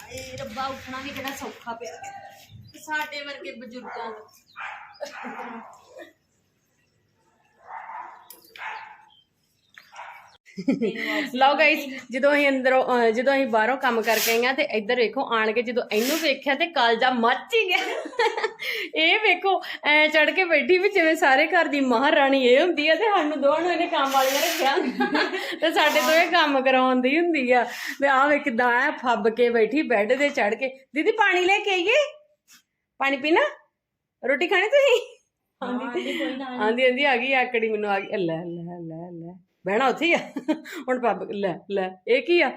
Speaker 1: ਆਏ ਰੱਬਾ ਉੱਠਣਾ ਵੀ ਕਿਹੜਾ ਸੌਖਾ ਪਿਆ। ਤੇ ਸਾਡੇ ਵਰਗੇ ਬਜ਼ੁਰਗਾਂ ਦਾ ਲਓ ਗਾਇਸ ਜਦੋਂ ਅਸੀਂ ਅੰਦਰੋਂ ਅਹ ਜਦੋਂ ਅਸੀਂ ਬਾਹਰੋਂ ਕੰਮ ਕਰਕੇ ਆਈਆਂ ਤੇ ਇੱਧਰ ਵੇਖੋ ਆਣ ਕੇ ਜਦੋਂ ਇਹਨੂੰ ਵੇਖਿਆ ਤੇ ਕਾਲਜਾ ਮੱਚ ਹੀ ਗਿਆ। ਇਹ ਵੇਖੋ ਐ ਚੜ ਕੇ ਬੈਠੀ ਵੀ ਜਿਵੇਂ ਸਾਰੇ ਘਰ ਦੀ ਮਹਾਰਾਣੀ ਇਹ ਹੁੰਦੀ ਆ ਤੇ ਸਾਨੂੰ ਦੋਵਾਂ ਨੂੰ ਇਹਨੇ ਕੰਮ ਵਾਲੀਆਂ ਰੱਖਿਆ। ਤੇ ਸਾਡੇ ਤੋਂ ਇਹ ਕੰਮ ਕਰਾਉਂਦੀ ਹੁੰਦੀ ਆ। ਤੇ ਆਹ ਵੇ ਕਿਦਾਂ ਐ ਫੱਬ ਕੇ ਬੈਠੀ ਬੈੱਡ ਤੇ ਚੜ ਕੇ। ਦੀਦੀ ਪਾਣੀ ਲੈ ਕੇ ਆਈਏ? ਪਾਣੀ ਪੀਣਾ? ਰੋਟੀ ਖਾਣੀ ਤੁਸੀਂ?
Speaker 2: ਆਂਦੀ
Speaker 1: ਆਂਦੀ ਆ ਗਈ ਆਕੜੀ ਮੈਨੂੰ ਆ ਗਈ। ਲੈ ਲੈ ਲੈ ਲੈ ਬਹਿਣਾ ਉੱਥੇ ਹੀ ਆ। ਹੁਣ ਪੱਬ ਲੈ ਲੈ ਇਹ ਕੀ ਆ?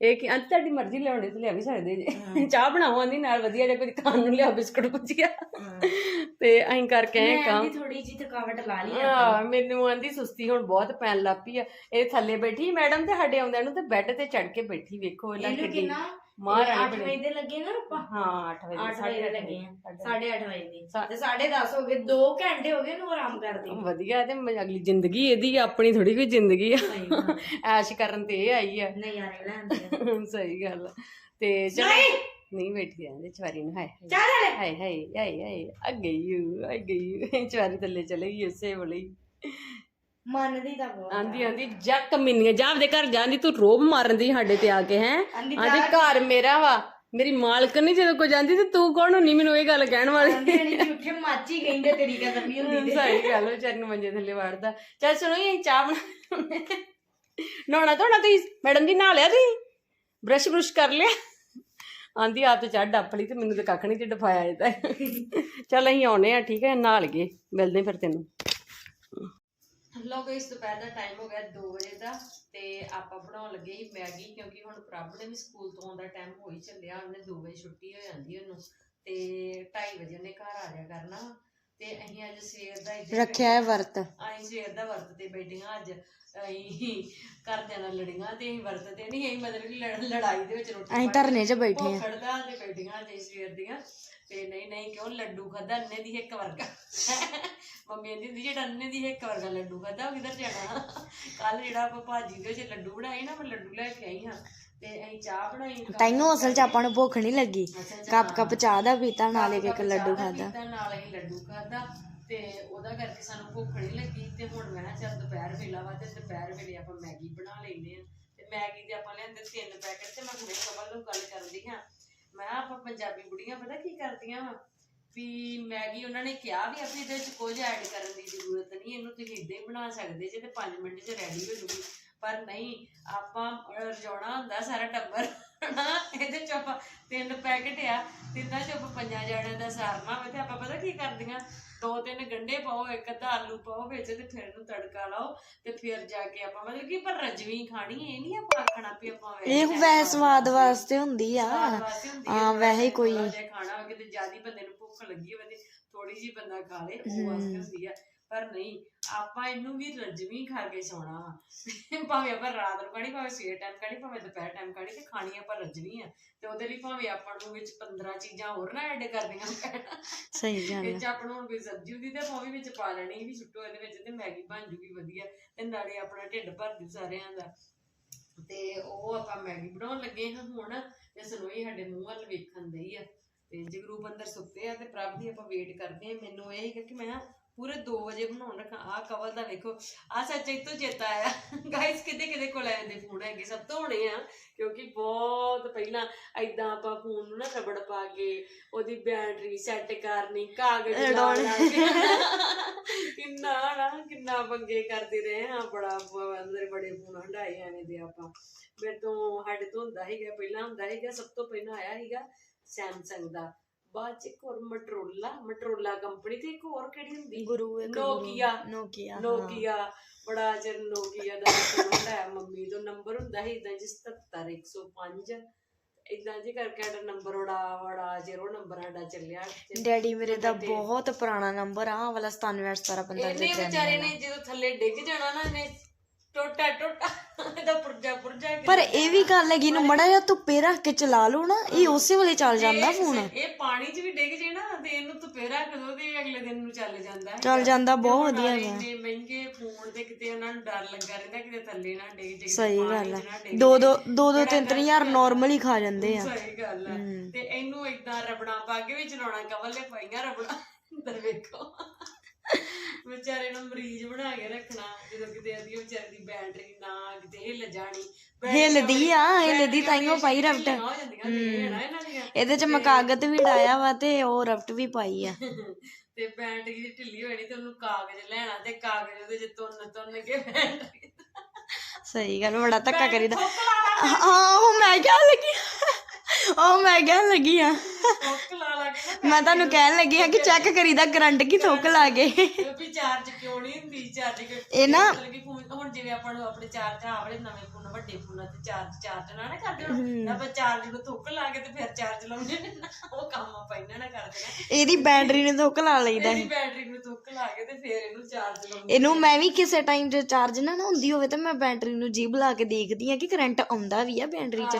Speaker 1: ਇਹ ਕੀ ਅੰਤ ਤੁਹਾਡੀ ਮਰਜ਼ੀ ਲਿਆਉਣੀ ਤੇ ਲਿਆ ਵੀ ਸਕਦੇ ਜੇ। ਚਾਹ ਬਣਾਓ ਆਂਦੀ ਨਾਲ ਵਧੀਆ ਜਿਹਾ ਕੁਝ ਖਾਣ ਨੂੰ ਲਿਆ ਬਿਸਕੁਟ ਭੁਜੀਆ ਤੇ ਅਸੀਂ ਕਰਕੇ ਆਏ ਕੰਮ।
Speaker 2: ਥੋੜੀ ਜੀ ਥਕਾਵਟ ਲਾ ਲਈ
Speaker 1: ਆ ਮੈਨੂੰ ਆਂਦੀ ਸੁਸਤੀ ਹੁਣ ਬਹੁਤ ਪੈਣ ਲੱਗ ਪਈ ਆ। ਇਹ ਥੱਲੇ ਬੈਠੀ ਮੈਡਮ ਤੇ ਸਾਡੇ ਆਉਂਦਿਆਂ ਨੂੰ ਤੇ ਬੈੱਡ ਤੇ ਚੜ ਕੇ ਬੈਠੀ ਵੇਖੋ ਇਹਨਾਂ
Speaker 2: ਕਿੰਨਾ
Speaker 1: ਮਹਾਰਾਣੀ
Speaker 2: 8
Speaker 1: ਬਣੀ
Speaker 2: ਵਜੇ ਦੇ ਲੱਗੇ ਨਾ ਆਪਾਂ?
Speaker 1: ਹਾਂ 8 ਵਜੇ
Speaker 2: 8 ਵਜੇ ਦੇ ਲੱਗੇ ਆ।
Speaker 1: ਸਾਢੇ
Speaker 2: 8:30 ਵਜੇ ਦੇ। ਤੇ 10:30 ਹੋ ਗਏ 2 ਘੰਟੇ ਹੋ ਗਏ ਨੂੰ ਆਰਾਮ ਕਰਦੇ।
Speaker 1: ਵਧੀਆ ਤੇ ਅਗਲੀ ਜ਼ਿੰਦਗੀ ਇਹਦੀ ਆਪਣੀ ਥੋੜੀ ਕੋਈ ਜ਼ਿੰਦਗੀ ਆ। ਐਸ਼ ਕਰਨ ਤੇ ਇਹ ਆਈ ਆ।
Speaker 2: ਨਹੀਂ ਯਾਰ ਲੈਂਦੇ
Speaker 1: ਸਹੀ ਗੱਲ। ਤੇ ਚਲੋ
Speaker 2: ਨਹੀਂ!
Speaker 1: ਨਹੀਂ ਬੈਠੀ ਰਹਿੰਦੇ ਚਵਾਰੀ ਨੂੰ ਹਾਏ ਹਾਏ।
Speaker 2: ਚਾਹ ਲੈ
Speaker 1: ਹਾਏ ਹਾਏ ਹਾਏ ਹਾਏ ਗਈ ਓ, ਆ ਗਈ ਚਵਾਰੀ ਥੱਲੇ ਚਲੇ ਗਈ ਉਸੇ ਵੇਲੇ ਹੀ।
Speaker 2: ਮੰਨਦੀ ਤਾਂ ਬਹੁਤ
Speaker 1: ਆਂਦੀ ਆਂਦੀ ਜਾ ਕਮੀਨੀਆਂ ਜਾ ਆਪਦੇ ਘਰ ਜਾਂਦੀ ਤੂੰ ਰੋਬ ਮਾਰਨ ਦੀ ਸਾਡੇ ਤੇ ਆ ਕੇ ਹੈ?
Speaker 2: ਆਂਦੀ
Speaker 1: ਆਂਦੀ ਘਰ ਮੇਰਾ ਵਾ ਮੇਰੀ ਮਾਲਕ ਨਹੀਂ ਜਦੋਂ ਕੋਈ ਜਾਂਦੀ ਤੇ ਤੂੰ ਕੌਣ ਹੁੰਨੀ? ਮੈਨੂੰ ਇਹ ਗੱਲ ਕਹਿਣ ਵਾਲੀ।
Speaker 2: ਨਹੀਂ ਝੂਠੇ ਮਾਚੀ ਕਹਿੰਦੇ ਤੇਰੀ ਕਦਰ ਨਹੀਂ ਹੁੰਦੀ ਤੇ।
Speaker 1: ਸਹੀ ਗੱਲ ਵਿਚਾਰੀ ਨੂੰ ਮੰਜੇ ਥੱਲੇ ਵੜਦਾ। ਚੱਲ ਸੁਣੋ ਇਹ ਚਾਹ ਬਣਾ ਨਹਾਉਣਾ ਧੋਣਾ ਤੁਸੀਂ? ਮੈਡਮ ਜੀ ਨਹਾ ਲਿਆ ਤੁਸੀਂ? ਬ੍ਰਸ਼ ਬਰੁਸ਼ ਕਰ ਲਿਆ? ਆਂਦੀ ਆਪ ਤੇ ਚੜ ਡੱਪ ਲਈ ਤੇ ਮੈਨੂੰ ਤੇ ਕੱਖ ਨਹੀਂ ਚ ਡਫਾਇਆ ਇਹ ਤਾਂ ਚੱਲ ਅਸੀਂ ਆਉਨੇ ਆ ਠੀਕ ਹੈ ਨਹਾ ਲਈਏ। ਮਿਲਦੇ ਫਿਰ ਤੈਨੂੰ। ਲੋਕ ਇਸ ਦੁਪਹਿਰ ਦਾ ਟਾਈਮ ਹੋ ਗਿਆ 2 ਵਜੇ ਦਾ ਤੇ ਆਪਾਂ ਬਣਾਉਣ ਲੱਗੇ ਸੀ ਮੈਗੀ ਕਿਉਂਕਿ ਹੁਣ ਪ੍ਰਭ ਦੇ ਵੀ ਸਕੂਲ ਤੋਂ ਆਉਣ ਦਾ ਟਾਈਮ ਹੋ ਹੀ ਚੱਲਿਆ ਉਹਨੇ 2 ਵਜੇ ਛੁੱਟੀ ਹੋ ਜਾਂਦੀ ਉਹਨੂੰ ਤੇ 2:30 ਵਜੇ ਉਹਨੇ ਘਰ ਆ ਜਾਇਆ ਕਰਨਾ। ਤੇ ਅਸੀਂ ਅੱਜ ਸਵੇਰ ਦਾ ਇੱਧਰ
Speaker 3: ਰੱਖਿਆ ਹੈ ਵਰਤ
Speaker 1: ਅਸੀਂ ਸਵੇਰ ਦਾ ਵਰਤ ਤੇ ਬੈਠੀਆਂ ਅੱਜ ਅਸੀਂ ਘਰਦਿਆਂ ਨਾਲ ਲੜੀਆਂ ਤੇ ਅਸੀਂ ਵਰਤ ਤੇ ਨਹੀਂ ਅਸੀਂ ਮਤਲਬ ਕਿ ਲੜ- ਲੜਾਈ ਦੇ ਵਿੱਚ ਰੋਟੀ
Speaker 3: ਅਸੀਂ ਧਰਨੇ 'ਚ ਬੈਠੇ ਆ
Speaker 1: ਤੇ ਬੈਠੀਆਂ ਜੇ ਸਵੇਰ ਦੀਆਂ ਤੇ ਨਹੀਂ ਨਹੀਂ ਕਿਉਂ ਲੱਡੂ ਖਾਦਾ ਅੰਨੇ ਦੀ ਇੱਕ ਵਰਗਾ। ਮੰਮੀ ਕਹਿੰਦੀ ਹੁੰਦੀ ਜਿਹੜਾ ਅੰਨੇ ਦੀ ਇੱਕ ਵਰਗਾ ਲੱਡੂ ਖਾਦਾ ਉਹ ਕਿੱਧਰ ਜਾਣਾ? ਕੱਲ ਜਿਹੜਾ ਆਪਾਂ ਭਾਜੀ ਦੇ ਵਿੱਚ ਲੱਡੂ ਬਣਾਏ ਨਾ ਮੈਂ ਲੱਡੂ ਲੈ ਕੇ ਆਈ ਹਾਂ। ਤੇ ਅਸੀਂ ਚਾਹ ਬਣਾਈ
Speaker 3: ਤੈਨੂੰ ਅਸਲ 'ਚ ਆਪਾਂ ਨੂੰ ਭੁੱਖ ਨਹੀਂ ਲੱਗੀ। ਕੱਪ ਕੱਪ ਚਾਹ ਦਾ ਪੀਤਾ ਨਾਲ ਇੱਕ ਇੱਕ ਲੱਡੂ ਖਾਦਾ
Speaker 1: ਨਾਲ ਅਸੀਂ ਲੱਡੂ ਖਾਦਾ ਤੇ ਉਹਦਾ ਕਰਕੇ ਸਾਨੂੰ ਭੁੱਖ ਨਹੀਂ ਲੱਗੀ। ਤੇ ਹੁਣ ਮੈਂ ਚੱਲ ਦੁਪਹਿਰ ਵੇਲਾ ਵਾ ਤੇ ਦੁਪਹਿਰ ਵੇਲੇ ਆਪਾਂ ਮੈਗੀ ਬਣਾ ਲੈਨੇ ਆ ਤੇ ਮੈਗੀ ਦੇ ਆਪਾਂ ਲਿਆਂਦੇ ਤਿੰਨ ਪੈਕਟ ਤੇ ਮੈਂ ਹੁਣੇ ਕਮਲ ਨੂੰ ਗੱਲ ਕਰਦੀ ਹਾਂ। ਮੈਂ ਕਿਹਾ ਆਪਾਂ ਪੰਜਾਬੀ ਬੁੜੀਆਂ ਪਤਾ ਕੀ ਕਰਦੀਆਂ ਵਾ? ਵੀ ਮੈਗੀ ਉਹਨਾਂ ਨੇ ਕਿਹਾ ਵੀ ਅਸੀਂ ਇਹਦੇ ਵਿੱਚ ਕੁਝ ਐਡ ਕਰਨ ਦੀ ਜ਼ਰੂਰਤ ਨਹੀਂ, ਇਹਨੂੰ ਤੁਸੀਂ ਇਦਾਂ ਹੀ ਬਣਾ ਸਕਦੇ ਜੇ ਤੇ 5 ਮਿੰਟ 'ਚ ਰੈਡੀ ਹੋ ਜੂਗੀ। ਪਰ ਨਹੀਂ, ਆਪਾਂ ਰਜਾਉਣਾ ਹੁੰਦਾ ਸਾਰਾ ਟੱਬਰ। ਹਨਾ ਇਹਦੇ ਚ ਆਪਾਂ ਤਿੰਨ ਪੈਕਟ ਆ ਤਿੰਨਾਂ ਚ ਆਪਾਂ ਪੰਜਾਂ ਜਣਿਆਂ ਦਾ ਸਾਰਨਾ ਹੋਵੇ ਤੇ ਆਪਾਂ ਪਤਾ ਕੀ ਕਰਦੀਆਂ? ਦੋ ਤਿੰਨ ਗੰਢੇ ਪਾਓ ਇੱਕ ਅੱਧਾ ਆਲੂ ਪਾਓ ਵਿੱਚ ਤੇ ਫਿਰ ਇਹਨੂੰ ਤੜਕਾ ਲਾਓ ਤੇ ਫਿਰ ਜਾ ਕੇ ਆਪਾਂ ਮਤਲਬ ਕਿ ਪਰ ਰਜਵੀਂ ਖਾਣੀ ਇਹ ਨਹੀਂ ਆਪਾਂ ਆਖਣਾ ਵੀ ਆਪਾਂ
Speaker 3: ਇਹ ਵੈਸੇ ਸਵਾਦ ਵਾਸਤੇ ਹੁੰਦੀ ਆ।
Speaker 1: ਹੈ
Speaker 3: ਵੈਸੇ ਹੀ ਕੋਈ-
Speaker 1: ਖਾਣਾ ਹੋਵੇ ਤੇ ਜਿਆਦੀ ਬੰਦੇ ਨੂੰ ਭੁੱਖ ਲੱਗੀ ਹੋਵੇ ਤੇ ਥੋੜੀ ਜੀ ਬੰਦਾ ਖਾ ਲੇ ਉਹ ਵਾਸਤੇ ਹੁੰਦੀ ਆ। ਪਰ ਨਹੀਂ ਆਪਾਂ ਇਹਨੂੰ ਵੀ ਰਜਵੀਂ ਖਾ ਕੇ ਸੌਣਾ ਵਾ। ਭਾਵੇਂ ਆਪਾਂ ਰਾਤ ਨੂੰ ਖਾਣੀ ਭਾਵੇਂ ਸਵੇਰ ਟਾਈਮ ਖਾਣੀ ਭਾਵੇਂ ਦੁਪਹਿਰ ਟਾਈਮ ਖਾਣੀ ਤੇ ਖਾਣੀ ਆਪਾਂ ਰਜਵੀਂ ਆ। ਤੇ ਉਹਦੇ ਲਈ ਭਾਵੇਂ ਆਪਾਂ ਨੂੰ ਵਿੱਚ 15 ਚੀਜ਼ਾਂ ਹੋਰ ਨਾ ਐਡ ਕਰਦੀਆਂ
Speaker 3: ਸਹੀ ਗੱਲ
Speaker 1: ਵਿੱਚ ਆਪਣਾ ਹੁਣ ਕੋਈ ਸਬਜ਼ੀ ਹੁੰਦੀ ਤੇ ਆਪਾਂ ਉਹ ਵੀ ਵਿੱਚ ਪਾ ਲੈਣੀ ਵੀ ਸੁੱਟੋ ਇਹਦੇ ਵਿੱਚ ਤੇ ਮੈਗੀ ਬਣ ਜੂਗੀ ਵਧੀਆ ਤੇ ਨਾਲੇ ਆਪਣਾ ਢਿੱਡ ਭਰ ਜੂ ਸਾਰਿਆਂ ਦਾ। ਤੇ ਉਹ ਆਪਾਂ ਮੈਗੀ ਬਣਾਉਣ ਲੱਗੇ ਹਾਂ ਹੁਣ ਤੇ ਸਨੋਈ ਸਾਡੇ ਮੂੰਹ ਵੱਲ ਵੇਖਣ ਦਈ ਆ। ਤੇ ਜਗਰੂਪ ਅੰਦਰ ਸੁੱਤੇ ਆ ਤੇ ਪ੍ਰਭ ਦੀ ਆਪਾਂ ਵੇਟ ਕਰਦੇ ਆ। ਮੈਨੂੰ ਇਹ ਹੀ ਕਿ ਮੈਂ ਨਾ ਪੂਰੇ 2 ਵਜੇ ਬਣਾਉਣ ਰੱਖਾਂ। ਆ ਕਵਲ ਦਾ ਵੇਖੋ ਆ ਸੱਚ ਇਹ ਤੋਂ ਚੇਤਾ ਆਇਆ। ਗਾਇਸ ਕਿਤੇ ਕਿਤੇ ਕੋਲ ਆਏ ਦੇ ਫੋਨ ਹੈਗੇ ਸਭ ਤੋਂ ਹੋਣੇ ਆ ਕਿਉਂਕਿ ਬਹੁਤ ਪਹਿਲਾਂ ਐਦਾਂ ਆਪਾਂ ਫੋਨ ਨੂੰ ਨਾ ਰਬੜ ਪਾ ਕੇ ਉਹਦੀ ਬੈਟਰੀ ਸੈੱਟ ਕਰਨੀ ਕਾਗਜ਼ ਲਾ ਲਾ ਕੇ। ਕਿੰਨਾ ਨਾ ਕਿੰਨਾ ਪੰਗੇ ਕਰਦੇ ਰਹੇ ਹਾਂ ਬੜਾ ਅੰਦਰ ਬੜੇ ਫੋਨ ਹੰਡਾਏ ਐਵੇਂ ਦੇ ਆਪਾਂ। ਮੇਰੇ ਤੋਂ ਸਾਡੇ ਤੋਂ ਹੁੰਦਾ ਸੀਗਾ ਪਹਿਲਾਂ ਹੁੰਦਾ ਸੀਗਾ ਸਭ ਤੋਂ ਪਹਿਲਾਂ ਆਇਆ ਸੀਗਾ ਸੈਮਸੰਗ ਦਾ। ਬਾਅਦ ਚ ਇੱਕ ਹੋਰ ਮਟਰੋਲਾ ਮਟਰੋਲਾ ਕੰਪਨੀ ਤੇ ਇੱਕ ਹੋਰ ਕਿਹੜੀ ਹੁੰਦੀ?
Speaker 3: ਗੁਰੂ ਇੱਕ
Speaker 1: ਨੋਕੀਆ
Speaker 3: ਨੋਕੀਆ
Speaker 1: ਨੋਕੀਆ ਬੜਾ ਚਿਰ ਨੋਕੀਆ ਦਾ ਹੁੰਦਾ ਮੰਮੀ ਤੋਂ ਨੰਬਰ ਹੁੰਦਾ ਸੀ ਇਦਾਂ ਜੀ 77105 ਇਦਾਂ ਜੀ ਕਰਕੇ ਸਾਡਾ ਨੰਬਰ ਬੜਾ ਬੜਾ ਚਿਰ ਉਹ ਨੰਬਰ ਸਾਡਾ ਚੱਲਿਆ।
Speaker 3: ਡੈਡੀ ਮੇਰੇ ਦਾ ਬਹੁਤ ਪੁਰਾਣਾ ਨੰਬਰ ਆ ਆਹ ਵਾਲਾ 97
Speaker 1: ਇਹਨੇ ਵਿਚਾਰੇ ਨੇ। ਜਦੋਂ ਥੱਲੇ ਡਿੱਗ ਜਾਣਾ ਨਾ ਇਹਨੇ ਟੋਟਾ ਟੋਟਾ ਇਹਦਾ ਪੁਰਜਾ ਪੁਰਜਾ
Speaker 3: ਪਰ ਇਹ ਵੀ ਗੱਲ ਹੈਗੀ ਨੂੰ ਮੜਾ ਜਿਹਾ ਧੁੱਪੇ ਰੱਖ ਕੇ ਚਲਾ ਲਓ ਨਾ ਇਹ ਉਸੇ ਵੇਲੇ ਚੱਲ ਜਾਂਦਾ ਫੋਨ।
Speaker 1: ਇਹ ਪਾਣੀ 'ਚ ਵੀ ਡਿੱਗ ਜੇ ਨਾ ਤੇ ਇਹਨੂੰ ਧੁੱਪੇ ਰੱਖ ਦੋ ਤੇ ਅਗਲੇ ਦਿਨ ਨੂੰ ਚੱਲ ਜਾਂਦਾ ਹੈ
Speaker 3: ਚੱਲ ਜਾਂਦਾ ਬਹੁਤ ਵਧੀਆ
Speaker 1: ਨਾਲੇ ਇੰਨੇ ਮਹਿੰਗੇ ਫੋਨ ਤੇ ਕਿਤੇ ਉਹਨਾਂ ਨੂੰ ਡਰ ਲੱਗਾ ਰਹਿੰਦਾ ਕਿਤੇ ਥੱਲੇ ਨਾ ਡਿੱਗ ਜੇ
Speaker 3: ਸਹੀ ਗੱਲ ਆ ਦੋ ਦੋ ਦੋ ਦੋ ਤਿੰਨ ਤਿੰਨ ਹਜ਼ਾਰ ਨਾਰਮਲ ਹੀ ਖਾ ਜਾਂਦੇ ਆ।
Speaker 1: ਸਹੀ ਗੱਲ ਹੈ। ਤੇ ਇਹਨੂੰ ਇਦਾਂ ਰਬੜਾਂ ਪਾ ਕੇ ਵੀ ਚਲਾਉਣਾ ਕਵਲੇ ਪਾਈਆਂ ਰਬੜਾਂ। ਅੰਦਰ ਵੇਖੋ। ਵਿਚਾਰੇ ਨੂੰ ਮਰੀਜ਼ ਬਣਾ ਕੇ ਰੱਖਣਾ ਜਦੋਂ ਕਿਤੇ ਆਦੀ ਵਿਚਾਰੇ ਦੀ ਬੈਟਰੀ ਨਾ ਕਿਤੇ ਹਿੱਲ ਜਾਣੀ।
Speaker 3: ਹਿੱਲਦੀ ਆ ਹਿੱਲਦੀ ਤਾਈਓ ਪਾਈ ਰਫਟ। ਇਹਦੇ ਚ ਮੈਂ ਕਾਗਜ਼ ਵੀ ਡਾਇਆ ਵਾ ਤੇ ਉਹ ਰਫਟ ਵੀ ਪਾਈ ਆ।
Speaker 1: ਤੇ ਬੈਟਰੀ ਦੀ ਢਿੱਲੀ ਹੋਣੀ ਤੇ ਉਹਨੂੰ ਕਾਗਜ਼ ਲੈਣਾ ਤੇ ਕਾਗਜ਼ ਉਹਦੇ ਚ ਤੁੰਨ ਤੁੰਨ ਕੇ ਬੈਟਰੀ
Speaker 3: ਸਹੀ ਗੱਲ ਬੜਾ ਧੱਕਾ ਕਰੀਦਾ। ਹਾਂ ਉਹ ਮੈਂ ਕਹਿਣ ਲੱਗੀ ਉਹ ਮੈਂ ਕਹਿਣ ਲੱਗੀ ਆ। ਮੈਂ ਤੁਹਾਨੂੰ ਕਹਿਣ ਲੱਗੀ ਆ ਕਿ ਚੈੱਕ ਕਰੀਦਾ ਕਰੰਟ ਕੀ ਥੁੱਕ ਲਾ
Speaker 1: ਕਿਉਂ
Speaker 3: ਇਹ ਨਾ-
Speaker 1: ਮਤਲਬ ਕਿ ਫੋਨ ਹੁਣ ਜਿਵੇਂ ਆਪਾਂ ਨੂੰ ਆਪਣੇ ਚਾਰਜ ਆ ਵਾਲੇ ਨਵੇਂ ਫੋਨ ਵੱਡੇ ਫੋਨਾਂ ਤੇ ਚਾਰਜ ਚਾਰਜ ਨਾ ਨਾ ਕਰਦੇ ਹੁਣ। ਆਪਾਂ ਚਾਰਜ ਨੂੰ ਥੁੱਕ ਲਾ ਕੇ ਤੇ ਫਿਰ ਚਾਰਜ ਲਾਉਂਦੇ ਨੇ ਨਾ। ਉਹ ਕੰਮ ਆਪਾਂ ਇਹਨਾਂ ਨਾਲ ਕਰਦੇ ਨੇ।
Speaker 3: ਇਹਦੀ ਬੈਟਰੀ ਨੂੰ ਥੁੱਕ ਲਾ ਲਈਦਾ
Speaker 1: ਇਹਦੀ ਬੈਟਰੀ ਨੂੰ ਥੁੱਕ ਲਾ ਕੇ ਤੇ ਫਿਰ ਇਹਨੂੰ ਚਾਰਜ ਲਾਉਂਦੇ
Speaker 3: ਇਹਨੂੰ ਮੈਂ ਵੀ ਕਿਸੇ ਟਾਈਮ ਜੇ ਚਾਰਜ ਨਾ ਨਾ ਹੁੰਦੀ ਹੋਵੇ ਤਾਂ ਮੈਂ ਬੈਟਰੀ ਨੂੰ ਜੀਬ ਲਾ ਕੇ ਦੇਖਦੀ ਆ ਕਿ ਕਰੰਟ ਆਉਂਦਾ ਵੀ ਆ ਬੈਟਰੀ 'ਚ।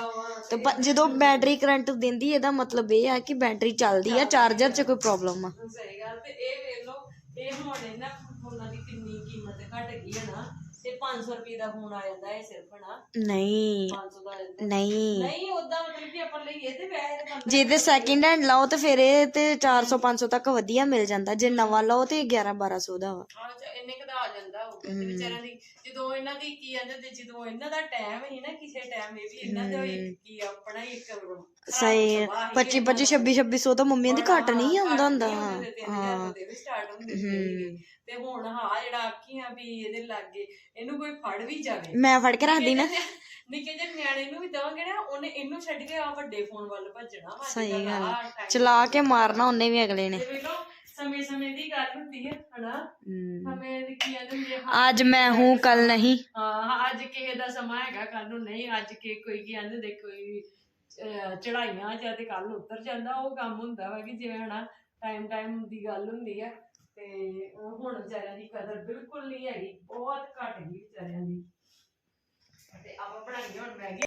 Speaker 3: ਤੇ ਜਦੋਂ ਬੈਟਰੀ ਕਰੰਟ ਦਿੰਦੀ ਇਹਦਾ ਮਤਲਬ ਇਹ ਆ ਕਿ ਬੈਟਰੀ ਚੱਲਦੀ ਆ ਚਾਰਜਰ 'ਚ ਕੋਈ ਪ੍ਰੋਬਲਮ ਆ।
Speaker 1: ਸਹੀ ਗੱਲ ਤੇ ਇਹ ਵੇਖ ਲਓ ਇਹ ਹੁਣ ਇਹਨਾਂ ਫੋਨਾਂ ਦੀ ਕਿੰਨੀ ਕੀਮਤ ਘਟ ਗਈ ਹੈ ਨਾ ਤੇ 500 ਰੁਪਏ ਦਾ ਫੋਨ ਆ ਜਾਂਦਾ ਹੈ ਸਿਰਫ ਨਾ
Speaker 3: ਨਹੀਂ
Speaker 1: 500 ਦਾ ਆ ਜਾਂਦਾ।
Speaker 3: ਨਹੀਂ।
Speaker 1: ਨਹੀਂ ਉਦਾਂ ਮਤਲਬ ਕਿ ਆਪਾਂ ਲਈਏ ਤੇ ਵੈਸੇ ਤਾਂ
Speaker 3: ਜੇ ਤੇ ਸੈਕਿੰਡ ਹੈਂਡ ਲਓ ਤੇ ਫਿਰ ਇਹ ਤੇ 400 500 ਤੱਕ ਵਧੀਆ ਮਿਲ ਜਾਂਦਾ। ਜੇ ਨਵਾਂ ਲਓ ਤੇ 11 1200 ਦਾ ਵਾ।
Speaker 1: ਹਾਂ ਚ- ਇੰਨੇ ਕਦਾ ਆ ਜਾਂਦਾ ਹੋਊਗਾ ਤੇ ਵਿਚਾਰਿਆਂ ਦੀ ਜਦੋਂ ਇਹਨਾਂ ਦੀ ਕੀ ਕਹਿੰਦੇ ਤੇ ਜਦੋਂ ਇਹਨਾਂ ਦਾ ਟਾਈਮ ਹੀ ਨਾ ਕਿਸੇ ਟਾਈਮ ਇਹ ਵੀ ਇਹਨਾਂ ਦਾ ਹੀ ਕੀ ਆਪਣਾ ਹੀ ਇੱਕ
Speaker 3: ਸਹੀ 25 25 26 2600 ਤਾਂ ਮੰਮੀਆਂ ਦੀ ਘੱਟ ਨਹੀਂ ਆਉਂਦਾ ਹੁੰਦਾ।
Speaker 1: ਹਾਂ। ਤੇ ਹੁਣ ਹਾਂ ਜਿਹੜਾ ਆਖੀਆਂ ਵੀ ਇਹਦੇ ਲਾਗੇ ਇਹਨੂੰ ਕੋਈ ਫੜ ਵੀ ਜਾਵੇ।
Speaker 3: ਮੈਂ ਫੜ ਕੇ ਰੱਖਦੀ ਨਾ।
Speaker 1: ਨਿੱਕੇ ਜਿਹੇ ਨਿਆਣੇ ਨੂੰ ਵੀ ਦਵਾਂਗੇ ਨਾ ਉਹਨੇ ਇਹਨੂੰ ਛੱਡ ਕੇ ਆ ਵੱਡੇ ਫੋਨ ਵੱਲ ਭੱਜਣਾ ਵਾ
Speaker 3: ਸਹੀ ਗੱਲ ਚਲਾ ਕੇ ਮਾਰਨਾ ਉਹਨੇ ਵੀ ਅਗਲੇ ਨੇ।
Speaker 1: समय समय की बात होती ਹੁੰਦੀ
Speaker 3: ਅੱਜ
Speaker 1: ਕਿਸੇ ਦਾ ਸਮਾਂ ਹੈਗਾ ਕੱਲ ਨੂੰ ਨਹੀਂ। ਅੱਜ ਕੇ ਕੋਈ ਕੀ ਕਹਿੰਦੇ ਦੇ ਕੋਈ ਚੜਾਈਆਂ ਜਾਂ ਤੇ ਕੱਲ ਨੂੰ ਉਤਰ ਜਾਂਦਾ ਉਹ ਕੰਮ ਹੁੰਦਾ ਵਾ ਕਿ ਜਿਵੇਂ ਹਨਾ ਟਾਈਮ ਟਾਈਮ ਦੀ ਗੱਲ ਹੁੰਦੀ ਆ। ਤੇ ਹੁਣ ਵਿਚਾਰਿਆਂ ਦੀ ਕਦਰ ਬਿਲਕੁਲ ਨਹੀਂ ਹੈਗੀ ਬਹੁਤ ਘਟ ਗਈ ਵਿਚਾਰਿਆਂ ਦੀ। ਤੇ ਆਪਾਂ ਬਣਾਈਏ ਹੁਣ ਮੈਗੀ